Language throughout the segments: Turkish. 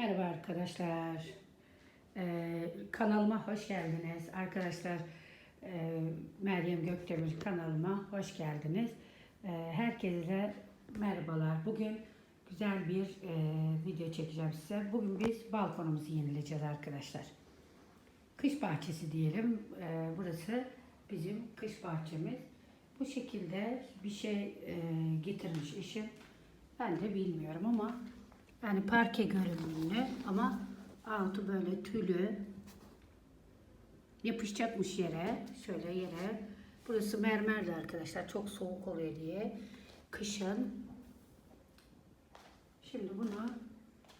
Merhaba arkadaşlar. Ee, kanalıma hoş geldiniz. Arkadaşlar e, Meryem Gökdemir kanalıma hoş geldiniz. Ee, herkese merhabalar. Bugün güzel bir e, video çekeceğim size. Bugün biz balkonumuzu yenileyeceğiz arkadaşlar. Kış bahçesi diyelim. Ee, burası bizim kış bahçemiz. Bu şekilde bir şey e, getirmiş eşim. Ben de bilmiyorum ama yani parke görünümlü ama altı böyle tülü yapışacakmış yere. Şöyle yere. Burası mermerdi arkadaşlar. Çok soğuk oluyor diye. Kışın. Şimdi bunu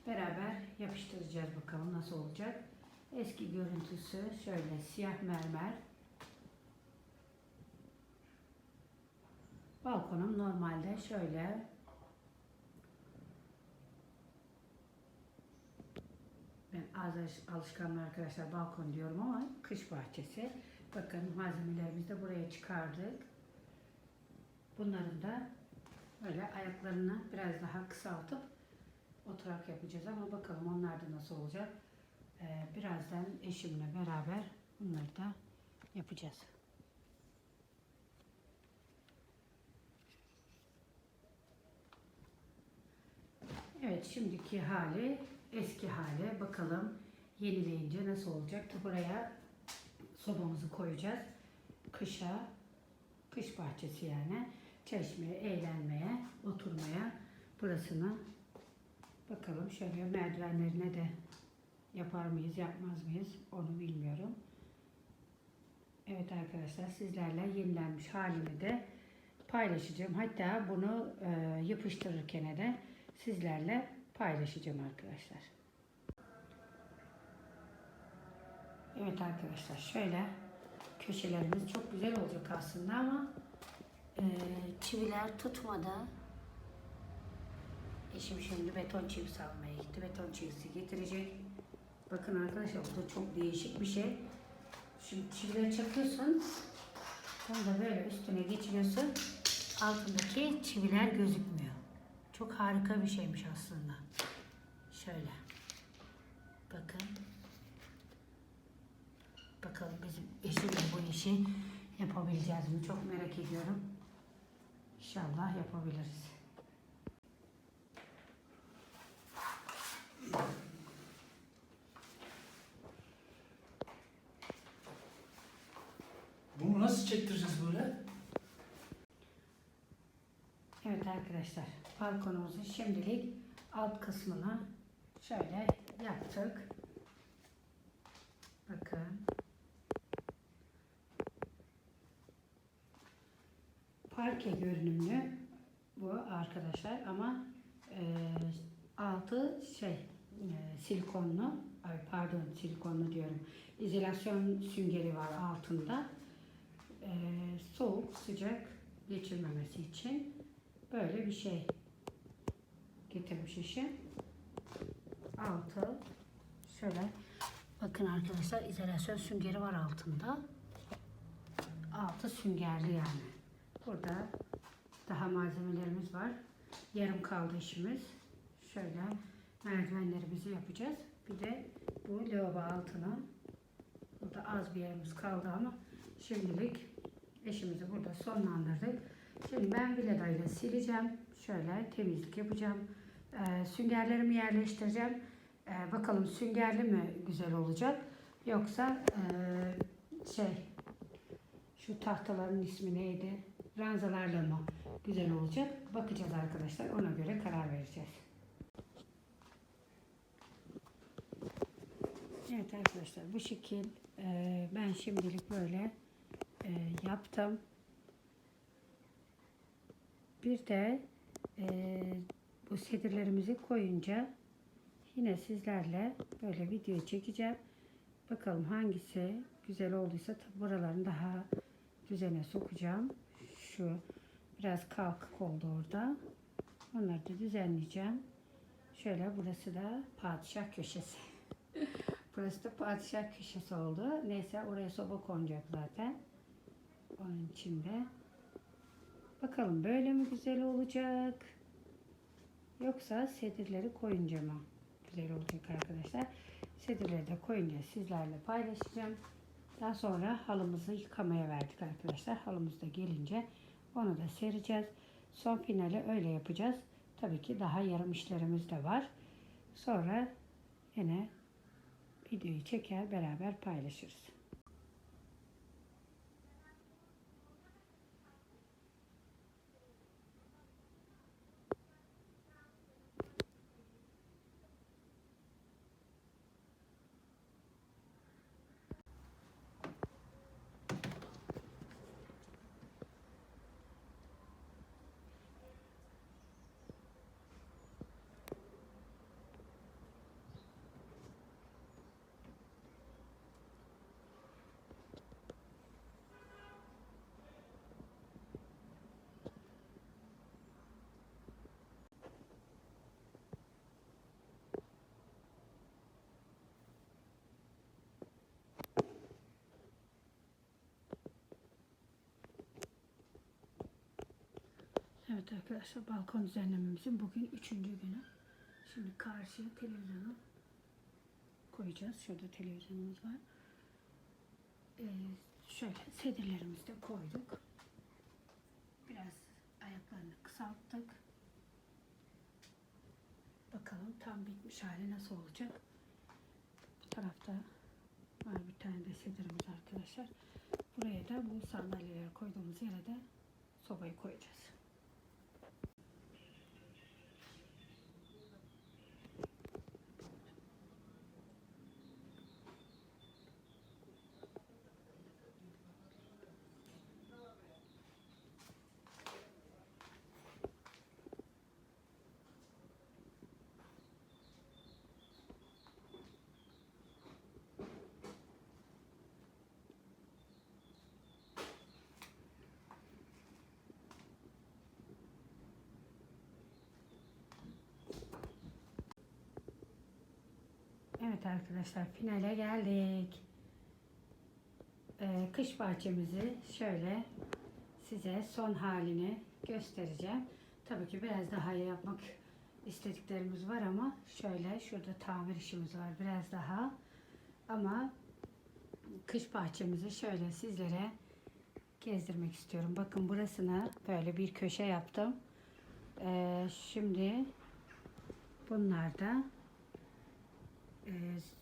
beraber yapıştıracağız bakalım nasıl olacak. Eski görüntüsü şöyle siyah mermer. Balkonum normalde şöyle Ben az alış- alışkanlı arkadaşlar balkon diyorum ama kış bahçesi. Bakın malzemelerimizi de buraya çıkardık. Bunların da böyle ayaklarını biraz daha kısaltıp oturak yapacağız ama bakalım onlar da nasıl olacak. Ee, birazdan eşimle beraber bunları da yapacağız. Evet şimdiki hali eski hali bakalım yenileyince nasıl olacak. Buraya sobamızı koyacağız. Kışa, kış bahçesi yani. Çeşmeye, eğlenmeye, oturmaya burasını bakalım şöyle merdivenlerine de yapar mıyız, yapmaz mıyız onu bilmiyorum. Evet arkadaşlar sizlerle yenilenmiş halini de paylaşacağım. Hatta bunu e, yapıştırırken de sizlerle paylaşacağım arkadaşlar. Evet arkadaşlar şöyle köşelerimiz çok güzel olacak aslında ama e, çiviler tutmadı. Eşim şimdi beton çivisi almaya gitti. Beton çivisi getirecek. Bakın arkadaşlar bu da çok değişik bir şey. Şimdi çivileri çakıyorsun. Sonra da böyle üstüne geçiriyorsun. Altındaki çiviler gözükmüyor. Çok harika bir şeymiş aslında. Şöyle. Bakın. Bakalım bizim eşimle bu işi yapabileceğiz mi? Çok merak ediyorum. İnşallah yapabiliriz. Bunu nasıl çektireceğiz böyle? Evet arkadaşlar, balkonumuzun şimdilik alt kısmını şöyle yaptık. Bakın. Parke görünümlü bu arkadaşlar ama e, altı şey e, silikonlu, ay pardon silikonlu diyorum. İzolasyon süngeri var altında. E, soğuk, sıcak geçirmemesi için böyle bir şey getirmiş işi. Altı şöyle bakın arkadaşlar izolasyon süngeri var altında. Altı süngerli yani. Burada daha malzemelerimiz var. Yarım kaldı işimiz. Şöyle merdivenlerimizi yapacağız. Bir de bu lavabo altına burada az bir yerimiz kaldı ama şimdilik işimizi burada sonlandırdık. Şimdi ben viledayla sileceğim. Şöyle temizlik yapacağım. Ee, süngerlerimi yerleştireceğim. Ee, bakalım süngerli mi güzel olacak yoksa ee, şey şu tahtaların ismi neydi? Ranzalarla mı güzel olacak? Bakacağız arkadaşlar. Ona göre karar vereceğiz. Evet arkadaşlar bu şekil e, ben şimdilik böyle e, yaptım. Bir de e, bu sedirlerimizi koyunca yine sizlerle böyle video çekeceğim. Bakalım hangisi güzel olduysa buralarını daha düzene sokacağım. Şu biraz kalkık oldu orada. Onları da düzenleyeceğim. Şöyle burası da padişah köşesi. burası da padişah köşesi oldu. Neyse oraya soba konacak zaten. Onun içinde. Bakalım böyle mi güzel olacak? Yoksa sedirleri koyunca mı güzel olacak arkadaşlar. Sedirleri de koyunca sizlerle paylaşacağım. Daha sonra halımızı yıkamaya verdik arkadaşlar. Halımız da gelince onu da sereceğiz. Son finali öyle yapacağız. Tabii ki daha yarım işlerimiz de var. Sonra yine videoyu çeker beraber paylaşırız. Evet arkadaşlar balkon düzenlememizin bugün üçüncü günü. Şimdi karşıya televizyonu koyacağız. Şurada televizyonumuz var. Ee, şöyle sedirlerimizi de koyduk. Biraz ayaklarını kısalttık. Bakalım tam bitmiş hali nasıl olacak. Bu tarafta var bir tane de sedirimiz arkadaşlar. Buraya da bu sandalyeleri koyduğumuz yere de sobayı koyacağız. Evet arkadaşlar finale geldik. Ee, kış bahçemizi şöyle size son halini göstereceğim. Tabii ki biraz daha yapmak istediklerimiz var ama şöyle şurada tamir işimiz var biraz daha. Ama kış bahçemizi şöyle sizlere gezdirmek istiyorum. Bakın burasına böyle bir köşe yaptım. Ee, şimdi bunlar da e,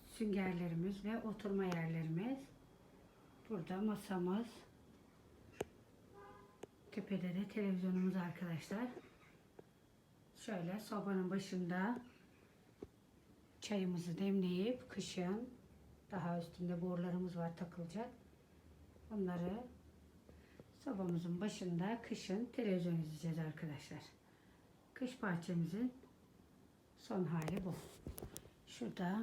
süngerlerimiz ve oturma yerlerimiz. Burada masamız. Tepede de televizyonumuz arkadaşlar. Şöyle sobanın başında çayımızı demleyip kışın daha üstünde borularımız var takılacak. Onları sobamızın başında kışın televizyon izleyeceğiz arkadaşlar. Kış bahçemizin son hali bu. Şurada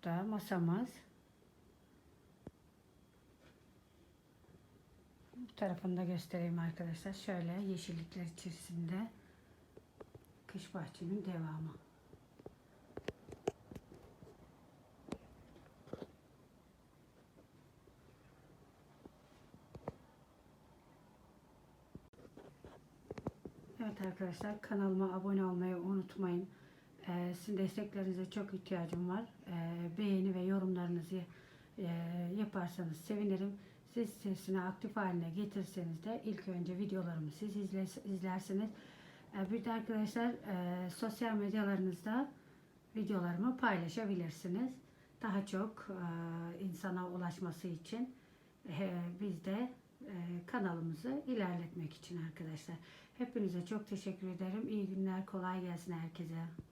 bu da masamız. Bu tarafını da göstereyim arkadaşlar. Şöyle yeşillikler içerisinde kış bahçemin devamı. Evet arkadaşlar kanalıma abone olmayı unutmayın. Ee, sizin desteklerinize çok ihtiyacım var. Ee, beğeni ve yorumlarınızı e, yaparsanız sevinirim. Siz sesini aktif haline getirseniz de ilk önce videolarımı siz izle- izlersiniz. Ee, bir de arkadaşlar e, sosyal medyalarınızda videolarımı paylaşabilirsiniz. Daha çok e, insana ulaşması için e, biz de e, kanalımızı ilerletmek için arkadaşlar. Hepinize çok teşekkür ederim. İyi günler, kolay gelsin herkese.